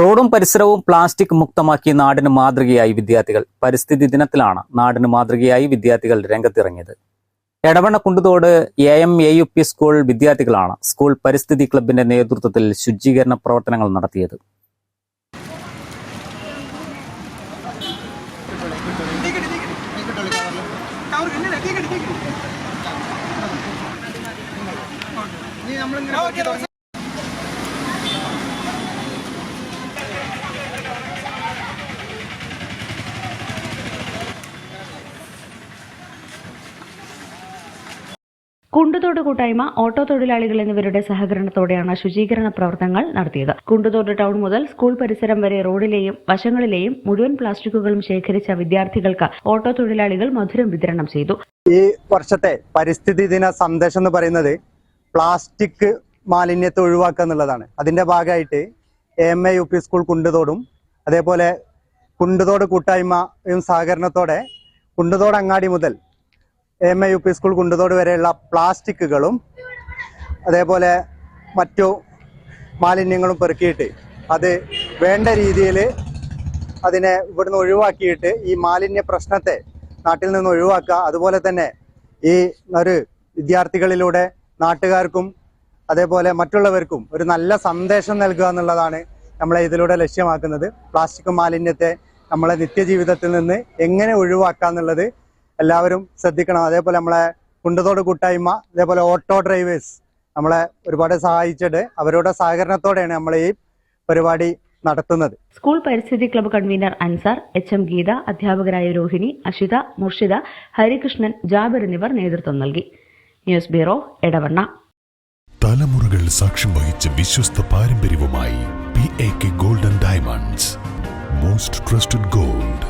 റോഡും പരിസരവും പ്ലാസ്റ്റിക് മുക്തമാക്കി നാടിന് മാതൃകയായി വിദ്യാർത്ഥികൾ. പരിസ്ഥിതി ദിനത്തിലാണ് നാടിന് മാതൃകയായി വിദ്യാർത്ഥികൾ രംഗത്തിറങ്ങിയത്. Edavanna Kunduthode A M A U P school വിദ്യാർത്ഥികളാണ് സ്കൂൾ പരിസ്ഥിതി ക്ലബിന്റെ നേതൃത്വത്തിൽ ശുചീകരണ പ്രവർത്തനങ്ങൾ നടത്തിയത്. കുണ്ടുതോട് കൂട്ടായ്മ ഓട്ടോ തൊഴിലാളികൾ എന്നിവരുടെ സഹകരണത്തോടെയാണ് ശുചീകരണ പ്രവർത്തനങ്ങൾ നടത്തിയത്. കുണ്ടുതോട് ടൗൺ മുതൽ സ്കൂൾ പരിസരം വരെ റോഡിലെയും വശങ്ങളിലെയും മുഴുവൻ പ്ലാസ്റ്റിക്കുകളും ശേഖരിച്ച വിദ്യാർത്ഥികൾക്ക് ഓട്ടോ തൊഴിലാളികൾ മധുരം വിതരണം ചെയ്തു. ഈ വർഷത്തെ പരിസ്ഥിതി ദിന സന്ദേശം എന്ന് പറയുന്നത് പ്ലാസ്റ്റിക് മാലിന്യത്തെ ഒഴിവാക്കുക എന്നുള്ളതാണ്. അതിന്റെ ഭാഗമായിട്ട് A M U P school കുണ്ടുതോടും അതേപോലെ കുണ്ടുതോട് കൂട്ടായ്മയും സഹകരണത്തോടെ കുണ്ടുതോട് അങ്ങാടി മുതൽ A M U P school Kunduthode വരെയുള്ള പ്ലാസ്റ്റിക്കുകളും അതേപോലെ മറ്റു മാലിന്യങ്ങളും പെറുക്കിയിട്ട് അത് വേണ്ട രീതിയിൽ അതിനെ ഇവിടുന്ന് ഒഴിവാക്കിയിട്ട് ഈ മാലിന്യ പ്രശ്നത്തെ നാട്ടിൽ നിന്ന് ഒഴിവാക്കുക. അതുപോലെ തന്നെ ഈ ഒരു വിദ്യാർത്ഥികളിലൂടെ നാട്ടുകാർക്കും അതേപോലെ മറ്റുള്ളവർക്കും ഒരു നല്ല സന്ദേശം നൽകുക എന്നുള്ളതാണ് നമ്മളെ ഇതിലൂടെ ലക്ഷ്യമാക്കുന്നത്. പ്ലാസ്റ്റിക് മാലിന്യത്തെ നമ്മളെ നിത്യജീവിതത്തിൽ നിന്ന് എങ്ങനെ ഒഴിവാക്കുക എന്നുള്ളത് എല്ലാവരും ശ്രദ്ധിക്കണം. അതേപോലെ നമ്മളെ കുണ്ടതോട് കൂട്ടായ്മ അതേപോലെ ഓട്ടോ ഡ്രൈവേഴ്സ് നമ്മളെ ഒരുപാട് സഹായിച്ചിട്ട് അവരുടെ സഹകരണത്തോടെയാണ് നമ്മൾ ഈ പരിപാടി നടത്തുന്നത്. സ്കൂൾ പരിസ്ഥിതി club convener Ansar H M Geetha അധ്യാപകരായ രോഹിണി അഷിത മുർഷിദ ഹരികൃഷ്ണൻ ജാബിർ എന്നിവർ നേതൃത്വം നൽകി. News bureau Edavanna. തലമുറകൾ സാക്ഷ്യം വഹിച്ച വിശ്വസ്ത പാരമ്പര്യവുമായി P A K golden diamonds most trusted gold